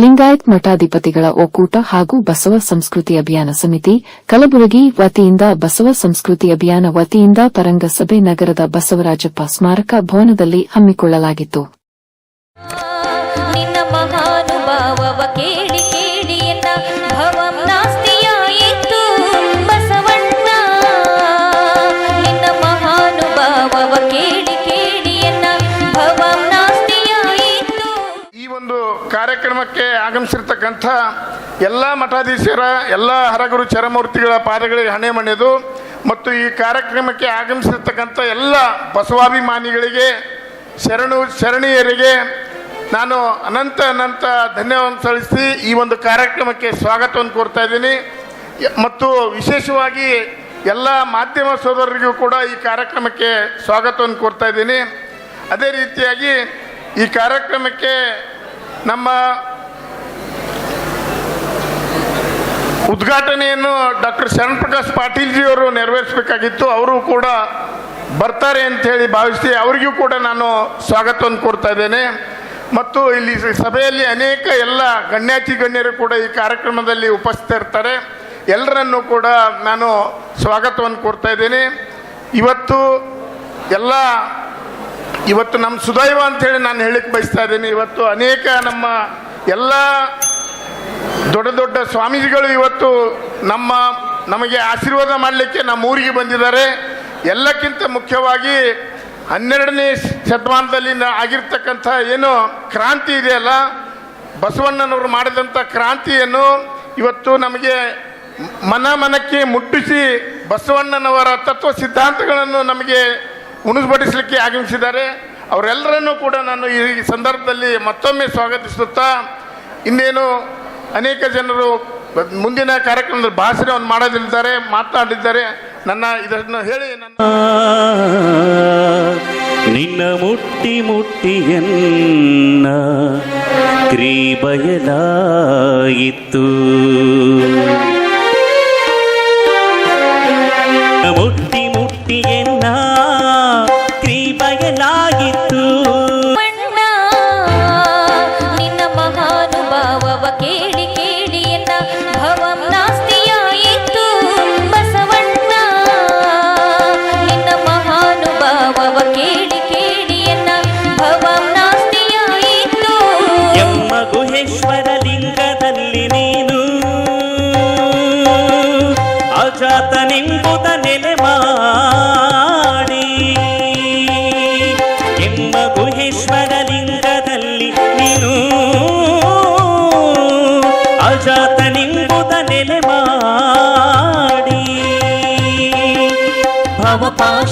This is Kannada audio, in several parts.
ಲಿಂಗಾಯತ್ ಮಠಾಧಿಪತಿಗಳ ಒಕ್ಕೂಟ ಹಾಗೂ ಬಸವ ಸಂಸ್ಕೃತಿ ಅಭಿಯಾನ ಸಮಿತಿ, ಕಲಬುರಗಿ ವತಿಯಿಂದ ಬಸವ ಸಂಸ್ಕೃತಿ ಅಭಿಯಾನ ವತಿಯಿಂದ ಪರಂಗಸಭೆ ನಗರದ ಬಸವರಾಜಪ್ಪ ಸ್ಮಾರಕ ಭವನದಲ್ಲಿ ಹಮ್ಮಿಕೊಳ್ಳಲಾಗಿತ್ತು. ಕಾರ್ಯಕ್ರಮಕ್ಕೆ ಆಗಮಿಸಿರ್ತಕ್ಕಂಥ ಎಲ್ಲ ಮಠಾಧೀಶರ, ಎಲ್ಲ ಹರಗುರು ಚರಮೂರ್ತಿಗಳ ಪಾದಗಳಿಗೆ ಹಣೆ ಮಣೆದು ಮತ್ತು ಈ ಕಾರ್ಯಕ್ರಮಕ್ಕೆ ಆಗಮಿಸಿರ್ತಕ್ಕಂಥ ಎಲ್ಲ ಬಸವಾಭಿಮಾನಿಗಳಿಗೆ, ಶರಣು, ಶರಣೀಯರಿಗೆ ನಾನು ಅನಂತ ಅನಂತ ಧನ್ಯವಾದ ಸಲ್ಲಿಸಿ ಈ ಒಂದು ಕಾರ್ಯಕ್ರಮಕ್ಕೆ ಸ್ವಾಗತವನ್ನು ಕೋರ್ತಾ ಇದ್ದೀನಿ. ಮತ್ತು ವಿಶೇಷವಾಗಿ ಎಲ್ಲ ಮಾಧ್ಯಮ ಸೋದರರಿಗೂ ಕೂಡ ಈ ಕಾರ್ಯಕ್ರಮಕ್ಕೆ ಸ್ವಾಗತವನ್ನು ಕೋರ್ತಾ ಇದ್ದೀನಿ. ಅದೇ ರೀತಿಯಾಗಿ ಈ ಕಾರ್ಯಕ್ರಮಕ್ಕೆ ನಮ್ಮ ಉದ್ಘಾಟನೆಯನ್ನು ಡಾಕ್ಟರ್ ಶರಣ್ ಪ್ರಕಾಶ್ ಪಾಟೀಲ್ಜಿಯವರು ನೆರವೇರಿಸಬೇಕಾಗಿತ್ತು. ಅವರು ಕೂಡ ಬರ್ತಾರೆ ಅಂತ ಹೇಳಿ ಭಾವಿಸಿ ಅವರಿಗೂ ಕೂಡ ನಾನು ಸ್ವಾಗತವನ್ನು ಕೊಡ್ತಾ ಇದ್ದೇನೆ. ಮತ್ತು ಇಲ್ಲಿ ಸಭೆಯಲ್ಲಿ ಅನೇಕ ಎಲ್ಲ ಗಣ್ಯಾತಿ ಗಣ್ಯರು ಕೂಡ ಈ ಕಾರ್ಯಕ್ರಮದಲ್ಲಿ ಉಪಸ್ಥಿತರಿರ್ತಾರೆ ಎಲ್ಲರನ್ನೂ ಕೂಡ ನಾನು ಸ್ವಾಗತವನ್ನು ಕೊಡ್ತಾ ಇದ್ದೇನೆ. ಇವತ್ತು ಎಲ್ಲ ಇವತ್ತು ನಮ್ಮ ಸುದೈವ ಅಂತೇಳಿ ನಾನು ಹೇಳಿಕ್ಕೆ ಬಯಸ್ತಾ ಇದ್ದೀನಿ. ಇವತ್ತು ಅನೇಕ ನಮ್ಮ ಎಲ್ಲ ದೊಡ್ಡ ದೊಡ್ಡ ಸ್ವಾಮೀಜಿಗಳು ಇವತ್ತು ನಮ್ಮ ನಮಗೆ ಆಶೀರ್ವಾದ ಮಾಡಲಿಕ್ಕೆ ನಮ್ಮ ಊರಿಗೆ ಬಂದಿದ್ದಾರೆ. ಎಲ್ಲಕ್ಕಿಂತ ಮುಖ್ಯವಾಗಿ ಹನ್ನೆರಡನೇ ಶತಮಾನದಲ್ಲಿ ಆಗಿರ್ತಕ್ಕಂಥ ಏನು ಕ್ರಾಂತಿ ಇದೆಯಲ್ಲ, ಬಸವಣ್ಣನವರು ಮಾಡಿದಂಥ ಕ್ರಾಂತಿಯನ್ನು ಇವತ್ತು ನಮಗೆ ಮನ ಮನಕ್ಕೆ ಮುಟ್ಟಿಸಿ ಬಸವಣ್ಣನವರ ತತ್ವ ಸಿದ್ಧಾಂತಗಳನ್ನು ನಮಗೆ ಉಣಿಸ್ಬಡಿಸಲಿಕ್ಕೆ ಆಗಮಿಸಿದ್ದಾರೆ. ಅವರೆಲ್ಲರನ್ನೂ ಕೂಡ ನಾನು ಈ ಸಂದರ್ಭದಲ್ಲಿ ಮತ್ತೊಮ್ಮೆ ಸ್ವಾಗತಿಸುತ್ತಾ, ಇನ್ನೇನು ಅನೇಕ ಜನರು ಮುಂದಿನ ಕಾರ್ಯಕ್ರಮದಲ್ಲಿ ಭಾಷಣವನ್ನು ಮಾಡೋದಿದ್ದಾರೆ, ಮಾತನಾಡಿದ್ದಾರೆ. ನನ್ನ ಇದನ್ನು ಹೇಳಿ ನನ್ನ ನಿನ್ನ ಮುಟ್ಟಿ ಮುಟ್ಟಿಯನ್ನ ಕ್ರೀಬಯಲಾಯಿತು ಮುಟ್ಟಿ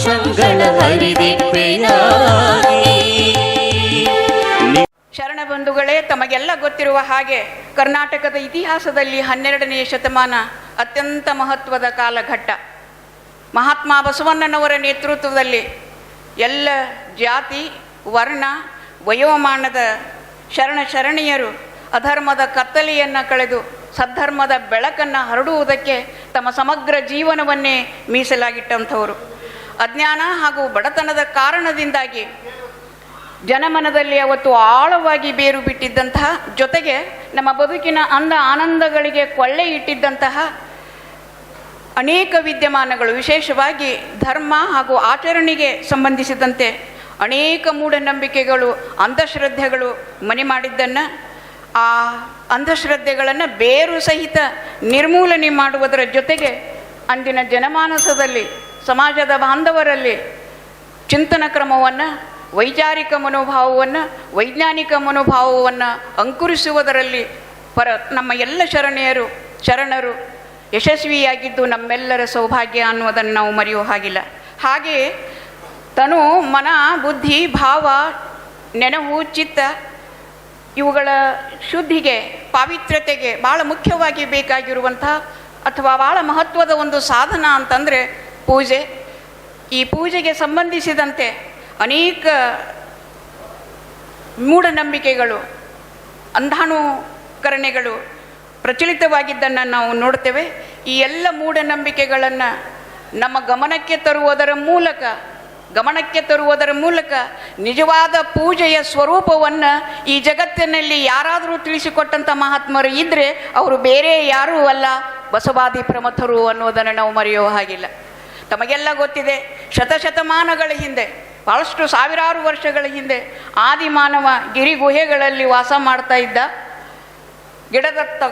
ಹರಿದಿಪ್ಪೆಯಾಗಿ. ಶರಣ ಬಂಧುಗಳೇ, ತಮಗೆಲ್ಲ ಗೊತ್ತಿರುವ ಹಾಗೆ ಕರ್ನಾಟಕದ ಇತಿಹಾಸದಲ್ಲಿ ಹನ್ನೆರಡನೆಯ ಶತಮಾನ ಅತ್ಯಂತ ಮಹತ್ವದ ಕಾಲಘಟ್ಟ. ಮಹಾತ್ಮ ಬಸವಣ್ಣನವರ ನೇತೃತ್ವದಲ್ಲಿ ಎಲ್ಲ ಜಾತಿ, ವರ್ಣ, ವಯೋಮಾನದ ಶರಣ ಶರಣೀಯರು ಅಧರ್ಮದ ಕತ್ತಲೆಯನ್ನು ಕಳೆದು ಸದ್ಧರ್ಮದ ಬೆಳಕನ್ನು ಹರಡುವುದಕ್ಕೆ ತಮ್ಮ ಸಮಗ್ರ ಜೀವನವನ್ನೇ ಮೀಸಲಾಗಿಟ್ಟಂಥವರು. ಅಜ್ಞಾನ ಹಾಗೂ ಬಡತನದ ಕಾರಣದಿಂದಾಗಿ ಜನಮನದಲ್ಲಿ ಅವತ್ತು ಆಳವಾಗಿ ಬೇರು ಬಿಟ್ಟಿದ್ದಂತಹ, ಜೊತೆಗೆ ನಮ್ಮ ಬದುಕಿನ ಅಂದ ಆನಂದಗಳಿಗೆ ಕೊಳ್ಳೆ ಇಟ್ಟಿದ್ದಂತಹ ಅನೇಕ ವಿದ್ಯಮಾನಗಳು, ವಿಶೇಷವಾಗಿ ಧರ್ಮ ಹಾಗೂ ಆಚರಣೆಗೆ ಸಂಬಂಧಿಸಿದಂತೆ ಅನೇಕ ಮೂಢನಂಬಿಕೆಗಳು, ಅಂಧಶ್ರದ್ಧೆಗಳು ಮನೆ ಮಾಡಿದ್ದನ್ನು, ಆ ಅಂಧಶ್ರದ್ಧೆಗಳನ್ನು ಬೇರು ಸಹಿತ ನಿರ್ಮೂಲನೆ ಮಾಡುವುದರ ಜೊತೆಗೆ ಅಂದಿನ ಜನಮಾನಸದಲ್ಲಿ ಸಮಾಜದ ಬಾಂಧವರಲ್ಲಿ ಚಿಂತನ ಕ್ರಮವನ್ನು, ವೈಚಾರಿಕ ಮನೋಭಾವವನ್ನು, ವೈಜ್ಞಾನಿಕ ಮನೋಭಾವವನ್ನು ಅಂಕುರಿಸುವುದರಲ್ಲಿ ಪರ ನಮ್ಮ ಎಲ್ಲ ಶರಣೆಯರು, ಶರಣರು ಯಶಸ್ವಿಯಾಗಿದ್ದು ನಮ್ಮೆಲ್ಲರ ಸೌಭಾಗ್ಯ ಅನ್ನುವುದನ್ನು ನಾವು ಮರೆಯುವ ಹಾಗಿಲ್ಲ. ಹಾಗೆಯೇ ತನು ಮನ, ಬುದ್ಧಿ, ಭಾವ, ನೆನವು, ಚಿತ್ತ ಇವುಗಳ ಶುದ್ಧಿಗೆ, ಪಾವಿತ್ರ್ಯತೆಗೆ ಭಾಳ ಮುಖ್ಯವಾಗಿ ಬೇಕಾಗಿರುವಂಥ ಅಥವಾ ಭಾಳ ಮಹತ್ವದ ಒಂದು ಸಾಧನ ಅಂತಂದರೆ ಪೂಜೆ. ಈ ಪೂಜೆಗೆ ಸಂಬಂಧಿಸಿದಂತೆ ಅನೇಕ ಮೂಢನಂಬಿಕೆಗಳು ಅಂಧಾನುಕರಣೆಗಳು ಪ್ರಚಲಿತವಾಗಿದ್ದನ್ನು ನಾವು ನೋಡ್ತೇವೆ. ಈ ಎಲ್ಲ ಮೂಢನಂಬಿಕೆಗಳನ್ನು ನಮ್ಮ ಗಮನಕ್ಕೆ ತರುವುದರ ಮೂಲಕ, ಗಮನಕ್ಕೆ ತರುವುದರ ಮೂಲಕ ನಿಜವಾದ ಪೂಜೆಯ ಸ್ವರೂಪವನ್ನು ಈ ಜಗತ್ತಿನಲ್ಲಿ ಯಾರಾದರೂ ತಿಳಿಸಿಕೊಟ್ಟಂಥ ಮಹಾತ್ಮರು ಇದ್ದರೆ ಅವರು ಬೇರೆ ಯಾರೂ ಅಲ್ಲ, ಬಸವಾದಿ ಪ್ರಮಥರು ಅನ್ನೋದನ್ನು ನಾವು ಮರೆಯುವ ಹಾಗಿಲ್ಲ. ತಮಗೆಲ್ಲ ಗೊತ್ತಿದೆ. ಶತಶತಮಾನಗಳ ಹಿಂದೆ, ಬಹಳಷ್ಟು ಸಾವಿರಾರು ವರ್ಷಗಳ ಹಿಂದೆ ಆದಿಮಾನವ ಗಿರಿ ಗುಹೆಗಳಲ್ಲಿ ವಾಸ ಮಾಡ್ತಾ ಇದ್ದ ಗಿಡದ ತ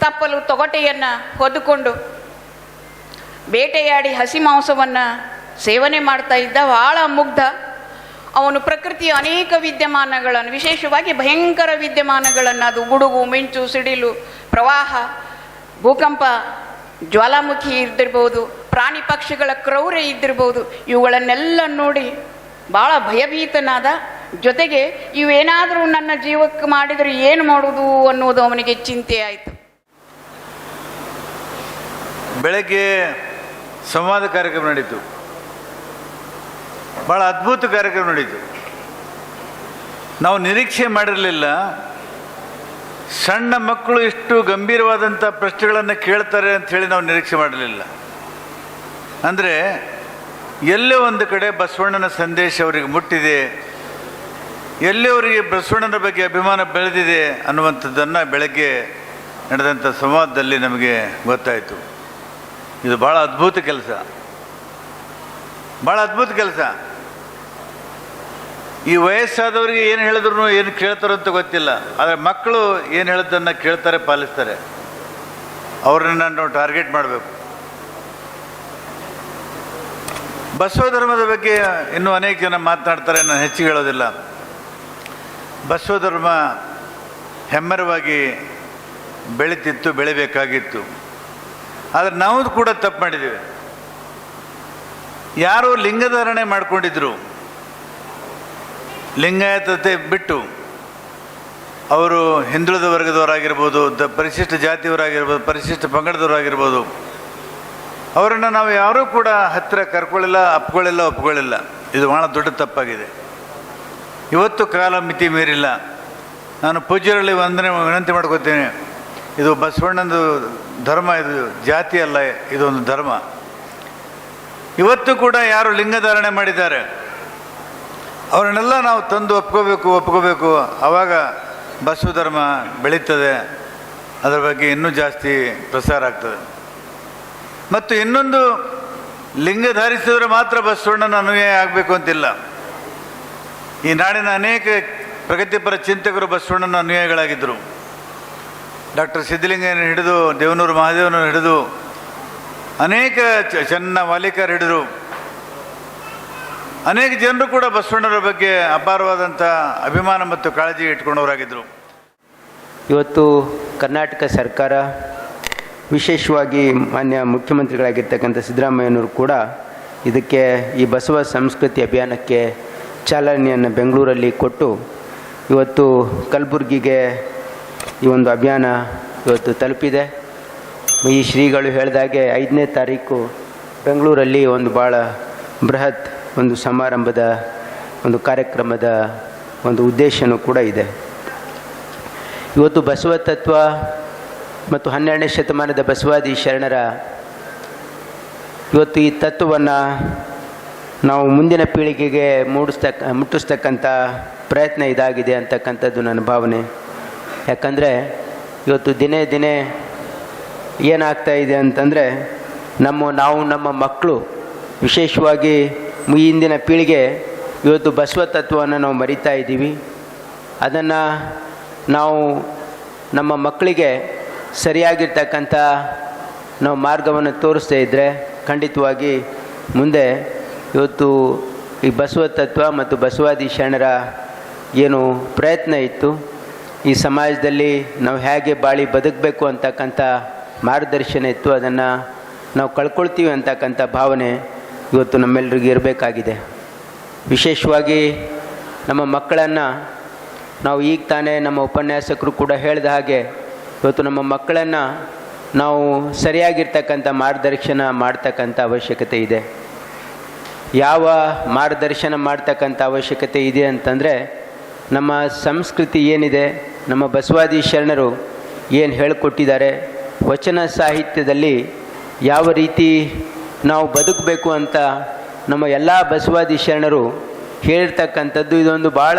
ತಪ್ಪಲು ತೊಗಟೆಯನ್ನು ಹೊದ್ದುಕೊಂಡು ಬೇಟೆಯಾಡಿ ಹಸಿ ಮಾಂಸವನ್ನು ಸೇವನೆ ಮಾಡ್ತಾ ಇದ್ದ ಭಾಳ ಮುಗ್ಧ. ಅವನು ಪ್ರಕೃತಿಯ ಅನೇಕ ವಿದ್ಯಮಾನಗಳನ್ನು, ವಿಶೇಷವಾಗಿ ಭಯಂಕರ ವಿದ್ಯಮಾನಗಳನ್ನು, ಅದು ಗುಡುಗು, ಮಿಂಚು, ಸಿಡಿಲು, ಪ್ರವಾಹ, ಭೂಕಂಪ ಜ್ವಾಲಾಮುಖಿ ಇದ್ದಿರ್ಬೋದು, ಪ್ರಾಣಿ ಪಕ್ಷಿಗಳ ಕ್ರೌರ್ಯ ಇದ್ದಿರ್ಬೋದು, ಇವುಗಳನ್ನೆಲ್ಲ ನೋಡಿ ಭಾಳ ಭಯಭೀತನಾದ ಜೊತೆಗೆ ಇವೇನಾದರೂ ನನ್ನ ಜೀವಕ್ಕೆ ಮಾಡಿದರೆ ಏನು ಮಾಡುವುದು ಅನ್ನುವುದು ಅವನಿಗೆ ಚಿಂತೆ ಆಯಿತು. ಬೆಳಗ್ಗೆ ಸಂವಾದ ಕಾರ್ಯಕ್ರಮ ನಡೀತು. ಭಾಳ ಅದ್ಭುತ ಕಾರ್ಯಕ್ರಮ ನಡೀತು. ನಾವು ನಿರೀಕ್ಷೆ ಮಾಡಿರಲಿಲ್ಲ. ಸಣ್ಣ ಮಕ್ಕಳು ಇಷ್ಟು ಗಂಭೀರವಾದಂಥ ಪ್ರಶ್ನೆಗಳನ್ನು ಕೇಳ್ತಾರೆ ಅಂತ ಹೇಳಿ ನಾವು ನಿರೀಕ್ಷೆ ಮಾಡಲಿಲ್ಲ. ಅಂದರೆ ಎಲ್ಲೇ ಒಂದು ಕಡೆ ಬಸವಣ್ಣನ ಸಂದೇಶ ಅವರಿಗೆ ಮುಟ್ಟಿದೆ, ಎಲ್ಲೇ ಅವರಿಗೆ ಬಸವಣ್ಣನ ಬಗ್ಗೆ ಅಭಿಮಾನ ಬೆಳೆದಿದೆ ಅನ್ನುವಂಥದ್ದನ್ನು ಬೆಳಗ್ಗೆ ನಡೆದಂಥ ಸಂವಾದದಲ್ಲಿ ನಮಗೆ ಗೊತ್ತಾಯಿತು. ಇದು ಭಾಳ ಅದ್ಭುತ ಕೆಲಸ. ಭಾಳ ಅದ್ಭುತ ಕೆಲಸ. ಈ ವಯಸ್ಸಾದವರಿಗೆ ಏನು ಹೇಳಿದ್ರು ಏನು ಕೇಳ್ತಾರೋ ಅಂತ ಗೊತ್ತಿಲ್ಲ. ಆದರೆ ಮಕ್ಕಳು ಏನು ಹೇಳೋದನ್ನು ಕೇಳ್ತಾರೆ, ಪಾಲಿಸ್ತಾರೆ. ಅವ್ರನ್ನ ನಾವು ಟಾರ್ಗೆಟ್ ಮಾಡಬೇಕು. ಬಸವ ಧರ್ಮದ ಬಗ್ಗೆ ಇನ್ನೂ ಅನೇಕ ಜನ ಮಾತನಾಡ್ತಾರೆ ನಾನು ಹೆಚ್ಚಿಗೆ ಹೇಳೋದಿಲ್ಲ. ಬಸವ ಧರ್ಮ ಹೆಮ್ಮರವಾಗಿ ಬೆಳೀತಿತ್ತು, ಬೆಳಿಬೇಕಾಗಿತ್ತು. ಆದರೆ ನಾವು ಕೂಡ ತಪ್ಪು ಮಾಡಿದ್ದೀವಿ. ಯಾರು ಲಿಂಗಧಾರಣೆ ಮಾಡ್ಕೊಂಡಿದ್ರು. ಲಿಂಗಾಯತತೆ ಬಿಟ್ಟು ಅವರು ಹಿಂದುಳಿದ ವರ್ಗದವರಾಗಿರ್ಬೋದು, ದ ಪರಿಶಿಷ್ಟ ಜಾತಿಯವರಾಗಿರ್ಬೋದು, ಪರಿಶಿಷ್ಟ ಪಂಗಡದವರಾಗಿರ್ಬೋದು, ಅವರನ್ನು ನಾವು ಯಾರೂ ಕೂಡ ಹತ್ತಿರ ಕರ್ಕೊಳ್ಳಿಲ್ಲ, ಅಪ್ಕೊಳ್ಳಿಲ್ಲ, ಒಪ್ಕೊಳ್ಳಿಲ್ಲ. ಇದು ಭಾಳ ದೊಡ್ಡ ತಪ್ಪಾಗಿದೆ. ಇವತ್ತು ಕಾಲ ಮಿತಿ ಮೀರಿಲ್ಲ. ನಾನು ಪೂಜ್ಯರಲ್ಲಿ ವಂದನೆ ವಿನಂತಿ ಮಾಡ್ಕೋತೀನಿ. ಇದು ಬಸವಣ್ಣಂದು ಧರ್ಮ, ಇದು ಜಾತಿ ಅಲ್ಲ, ಇದೊಂದು ಧರ್ಮ. ಇವತ್ತು ಕೂಡ ಯಾರು ಲಿಂಗಧಾರಣೆ ಮಾಡಿದ್ದಾರೆ? ಅವರನ್ನೆಲ್ಲ ನಾವು ತಂದು ಒಪ್ಕೋಬೇಕು ಒಪ್ಕೋಬೇಕು. ಆವಾಗ ಬಸವ ಧರ್ಮ ಬೆಳೀತದೆ. ಅದರ ಬಗ್ಗೆ ಇನ್ನೂ ಜಾಸ್ತಿ ಪ್ರಸಾರ ಆಗ್ತದೆ. ಮತ್ತು ಇನ್ನೊಂದು ಲಿಂಗ ಧರಿಸಿದ್ರೆ ಮಾತ್ರ ಬಸವಣ್ಣನ ಅನುಯಾಯ ಆಗಬೇಕು ಅಂತಿಲ್ಲ. ಈ ನಾಡಿನ ಅನೇಕ ಪ್ರಗತಿಪರ ಚಿಂತಕರು ಬಸವಣ್ಣನ ಅನುಯಾಯಿಗಳಾಗಿದ್ದರು. ಡಾಕ್ಟರ್ ಸಿದ್ಧಲಿಂಗನ ಹಿಡಿದು, ದೇವನೂರು ಮಹಾದೇವನ ಹಿಡಿದು ಅನೇಕ ಚೆನ್ನ ಮಾಲೀಕರು ಹಿಡಿದು ಅನೇಕ ಜನರು ಕೂಡ ಬಸವಣ್ಣರ ಬಗ್ಗೆ ಅಪಾರವಾದಂಥ ಅಭಿಮಾನ ಮತ್ತು ಕಾಳಜಿ ಇಟ್ಕೊಂಡವರಾಗಿದ್ದರು. ಇವತ್ತು ಕರ್ನಾಟಕ ಸರ್ಕಾರ, ವಿಶೇಷವಾಗಿ ಮಾನ್ಯ ಮುಖ್ಯಮಂತ್ರಿಗಳಾಗಿರ್ತಕ್ಕಂಥ ಸಿದ್ದರಾಮಯ್ಯನವರು ಕೂಡ ಇದಕ್ಕೆ ಈ ಬಸವ ಸಂಸ್ಕೃತಿ ಅಭಿಯಾನಕ್ಕೆ ಚಾಲನೆಯನ್ನು ಬೆಂಗಳೂರಲ್ಲಿ ಕೊಟ್ಟು ಇವತ್ತು ಕಲಬುರಗಿಗೆ ಈ ಒಂದು ಅಭಿಯಾನ ಇವತ್ತು ತಲುಪಿದೆ. ಈ ಶ್ರೀಗಳು ಹೇಳಿದಾಗೆ ಐದನೇ ತಾರೀಕು ಬೆಂಗಳೂರಲ್ಲಿ ಒಂದು ಭಾಳ ಬೃಹತ್ ಒಂದು ಸಮಾರಂಭದ, ಒಂದು ಕಾರ್ಯಕ್ರಮದ ಒಂದು ಉದ್ದೇಶನೂ ಕೂಡ ಇದೆ. ಇವತ್ತು ಬಸವ ತತ್ವ ಮತ್ತು ಹನ್ನೆರಡನೇ ಶತಮಾನದ ಬಸವಾದಿ ಶರಣರ ಇವತ್ತು ಈ ತತ್ವವನ್ನು ನಾವು ಮುಂದಿನ ಪೀಳಿಗೆಗೆ ಮೂಡಿಸ್ತಕ್ಕ, ಮುಟ್ಟಿಸ್ತಕ್ಕಂಥ ಪ್ರಯತ್ನ ಇದಾಗಿದೆ ಅಂತಕ್ಕಂಥದ್ದು ನನ್ನ ಭಾವನೆ. ಯಾಕಂದರೆ ಇವತ್ತು ದಿನೇ ದಿನೇ ಏನಾಗ್ತಾ ಇದೆ ಅಂತಂದರೆ ನಮ್ಮ, ನಾವು ನಮ್ಮ ಮಕ್ಕಳು ವಿಶೇಷವಾಗಿ ಈ ಹಿಂದಿನ ಪೀಳಿಗೆ ಇವತ್ತು ಬಸವ ತತ್ವವನ್ನು ನಾವು ಮರಿತಾ ಇದ್ದೀವಿ. ಅದನ್ನು ನಾವು ನಮ್ಮ ಮಕ್ಕಳಿಗೆ ಸರಿಯಾಗಿರ್ತಕ್ಕಂಥ ನಾವು ಮಾರ್ಗವನ್ನು ತೋರಿಸ್ತಾ ಇದ್ದರೆ ಖಂಡಿತವಾಗಿ ಮುಂದೆ ಇವತ್ತು ಈ ಬಸವ ತತ್ವ ಮತ್ತು ಬಸವಾದಿ ಶರಣರ ಏನು ಪ್ರಯತ್ನ ಇತ್ತು. ಈ ಸಮಾಜದಲ್ಲಿ ನಾವು ಹೇಗೆ ಬಾಳಿ ಬದುಕಬೇಕು ಅಂತಕ್ಕಂಥ ಮಾರ್ಗದರ್ಶನ ಇತ್ತು. ಅದನ್ನು ನಾವು ಕಳ್ಕೊಳ್ತೀವಿ ಅಂತಕ್ಕಂಥ ಭಾವನೆ ಇವತ್ತು ನಮ್ಮೆಲ್ಲರಿಗೂ ಇರಬೇಕಾಗಿದೆ. ವಿಶೇಷವಾಗಿ ನಮ್ಮ ಮಕ್ಕಳನ್ನು ನಾವು ಈಗ ತಾನೇ ನಮ್ಮ ಉಪನ್ಯಾಸಕರು ಕೂಡ ಹೇಳಿದ ಹಾಗೆ ಇವತ್ತು ನಮ್ಮ ಮಕ್ಕಳನ್ನು ನಾವು ಸರಿಯಾಗಿರ್ತಕ್ಕಂಥ ಮಾರ್ಗದರ್ಶನ ಮಾಡ್ತಕ್ಕಂಥ ಅವಶ್ಯಕತೆ ಇದೆ. ಯಾವ ಮಾರ್ಗದರ್ಶನ ಮಾಡ್ತಕ್ಕಂಥ ಅವಶ್ಯಕತೆ ಇದೆ ಅಂತಂದರೆ ನಮ್ಮ ಸಂಸ್ಕೃತಿ ಏನಿದೆ, ನಮ್ಮ ಬಸವಾದಿ ಶರಣರು ಏನು ಹೇಳಿಕೊಟ್ಟಿದ್ದಾರೆ, ವಚನ ಸಾಹಿತ್ಯದಲ್ಲಿ ಯಾವ ರೀತಿ ನಾವು ಬದುಕಬೇಕು ಅಂತ ನಮ್ಮ ಎಲ್ಲ ಬಸವಾದಿ ಶರಣರು ಹೇಳಿರ್ತಕ್ಕಂಥದ್ದು. ಇದೊಂದು ಭಾಳ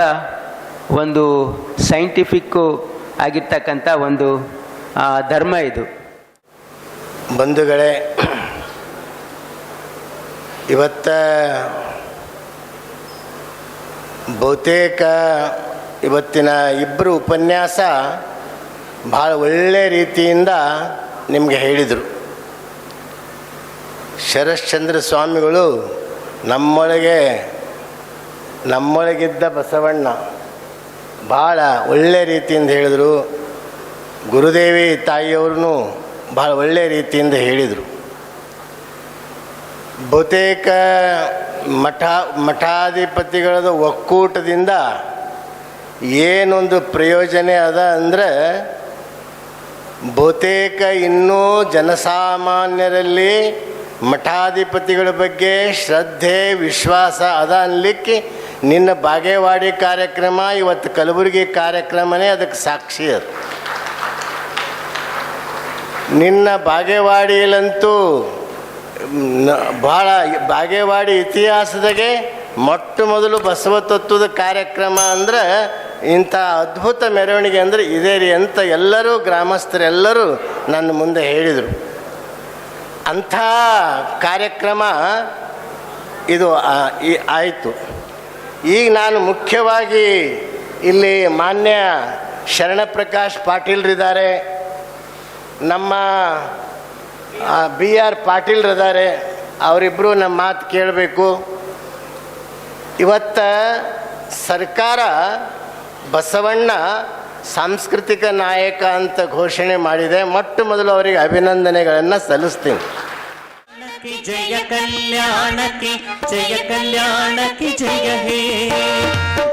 ಒಂದು ಸೈಂಟಿಫಿಕ್ಕು ಆಗಿರ್ತಕ್ಕಂಥ ಒಂದು ಧರ್ಮ ಇದು. ಬಂಧುಗಳೇ, ಇವತ್ತ ಬಹುತೇಕ ಇವತ್ತಿನ ಇಬ್ಬರು ಉಪನ್ಯಾಸ ಭಾಳ ಒಳ್ಳೆ ರೀತಿಯಿಂದ ನಿಮಗೆ ಹೇಳಿದರು. ಶರಶ್ಚಂದ್ರ ಸ್ವಾಮಿಗಳು ನಮ್ಮೊಳಗೆ, ನಮ್ಮೊಳಗಿದ್ದ ಬಸವಣ್ಣ ಭಾಳ ಒಳ್ಳೆ ರೀತಿಯಿಂದ ಹೇಳಿದರು. ಗುರುದೇವಿ ತಾಯಿಯವ್ರೂ ಭಾಳ ಒಳ್ಳೆ ರೀತಿಯಿಂದ ಹೇಳಿದರು. ಬಹುತೇಕ ಮಠ, ಮಠಾಧಿಪತಿಗಳದ ಒಕ್ಕೂಟದಿಂದ ಏನೊಂದು ಪ್ರಯೋಜನ ಅದ ಅಂದರೆ, ಬಹುತೇಕ ಇನ್ನೂ ಜನಸಾಮಾನ್ಯರಲ್ಲಿ ಮಠಾಧಿಪತಿಗಳ ಬಗ್ಗೆ ಶ್ರದ್ಧೆ, ವಿಶ್ವಾಸ ಅದ ಅನ್ಲಿಕ್ಕೆ ನಿನ್ನ ಬಾಗೇವಾಡಿ ಕಾರ್ಯಕ್ರಮ, ಇವತ್ತು ಕಲಬುರಗಿ ಕಾರ್ಯಕ್ರಮನೇ ಅದಕ್ಕೆ ಸಾಕ್ಷಿ ಅದು. ನಿನ್ನ ಬಾಗೇವಾಡಿಯಲ್ಲಂತೂ ಭಾಳ ಬಾಗೇವಾಡಿ ಇತಿಹಾಸದಾಗೆ ಮೊಟ್ಟ ಮೊದಲು ಬಸವ ತತ್ವದ ಕಾರ್ಯಕ್ರಮ ಅಂದ್ರೆ ಇಂಥ ಅದ್ಭುತ ಮೆರವಣಿಗೆ ಅಂದರೆ ಇದೇ ರೀ ಅಂತ ಎಲ್ಲರೂ ಗ್ರಾಮಸ್ಥರೆಲ್ಲರೂ ನನ್ನ ಮುಂದೆ ಹೇಳಿದರು. ಅಂಥ ಕಾರ್ಯಕ್ರಮ ಇದು ಆಯಿತು. ಈಗ ನಾನು ಮುಖ್ಯವಾಗಿ ಇಲ್ಲಿ ಮಾನ್ಯ ಶರಣಪ್ರಕಾಶ್ ಪಾಟೀಲ್ರಿದ್ದಾರೆ. ನಮ್ಮ ಬಿ ಆರ್ ಪಾಟೀಲ್ರಿದ್ದಾರೆ. ಅವರಿಬ್ಬರು ನಮ್ಮ ಮಾತು ಕೇಳಬೇಕು. ಇವತ್ತ ಸರ್ಕಾರ ಬಸವಣ್ಣ ಸಾಂಸ್ಕೃತಿಕ ನಾಯಕ ಅಂತ ಘೋಷಣೆ ಮಾಡಿದೆ. ಮೊಟ್ಟ ಮೊದಲು ಅವರಿಗೆ ಅಭಿನಂದನೆಗಳನ್ನು ಸಲ್ಲಿಸ್ತೀನಿ. ಕಲ್ಯಾಣಕ್ಕೆ ಜಯ ಕಲ್ಯಾಣಕ್ಕೆ ಜಯ ಕಲ್ಯಾಣಕ್ಕೆ ಜಯ ಹೇ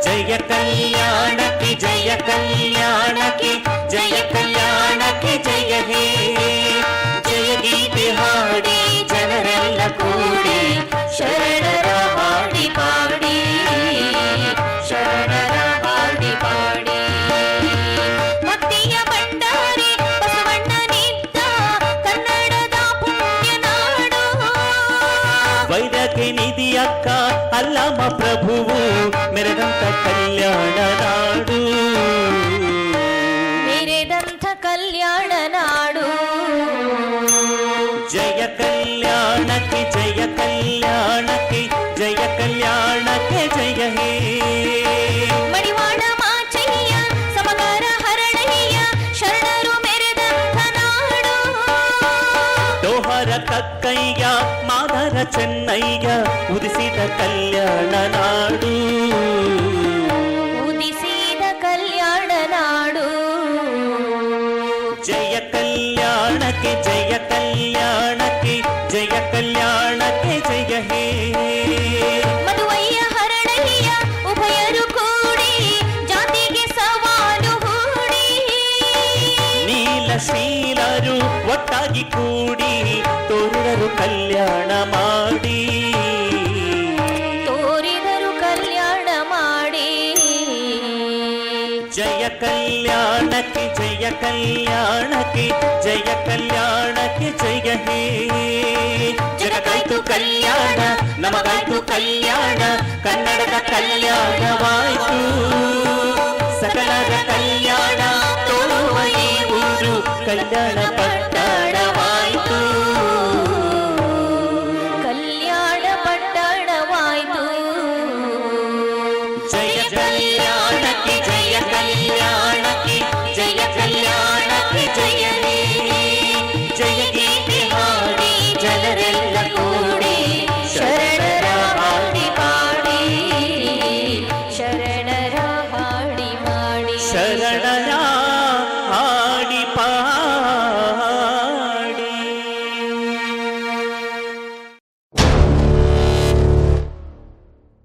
ಜಯ ಕಲ್ಯಾಣಕ್ಕೆ ಜಯ ಕಲ್ಯಾಣಕ್ಕೆ ಜಯ ಕಲ್ಯಾಣಕ್ಕೆ ಜಯ ಹೇ ಜಯ ಗೀತೆ ಹಾಡಿ ಜನರೆಲ್ಲ ಕೂಡಿ ಶರಣರ అల్లామ ప్రభువు మెరదంత కళ్యాణ నాడు మెరదంత కళ్యాణ నాడు జయ కళ్యాణకి జయ కళ్యాణకి జయ కళ్యాణకి జయ హే. కక్కయ్య మాధర చెన్నయ్య. ಸಮಗಾರ ಹರಳಯ್ಯ ಶರಣರು ಮೆರೆದಂಥ ನಾಡು ದೋಹರ ಕಕ್ಕಯ್ಯ ಮಾದರ ಚೆನ್ನಯ್ಯ ಉದಿಸಿದ ಕಲ್ಯಾಣ ನಾಡು ಉದಿಸಿದ ಕಲ್ಯಾಣ ನಾಡು ಜಯ ಕಲ್ಯಾಣಕ್ಕೆ ಜಯ ಕಲ್ಯಾಣಕ್ಕೆ ಜಯ ಕಲ್ಯಾಣಕ್ಕೆ ಕಲ್ಯಾಣಕ್ಕೆ ಜಯ ಕಲ್ಯಾಣಕ್ಕೆ ಜಯ ಕಲ್ಯಾಣಕ್ಕೆ ಜಯ ಹೇ ಜಗತ್ತಾಯ್ತು ಕಲ್ಯಾಣ ನಮಗಾಯ್ತು ಕಲ್ಯಾಣ ಕನ್ನಡದ ಕಲ್ಯಾಣವಾಯ್ತು ಸಕಲರ ಕಲ್ಯಾಣ ತೋರುವ ಈ ಊರು ಕಲ್ಯಾಣ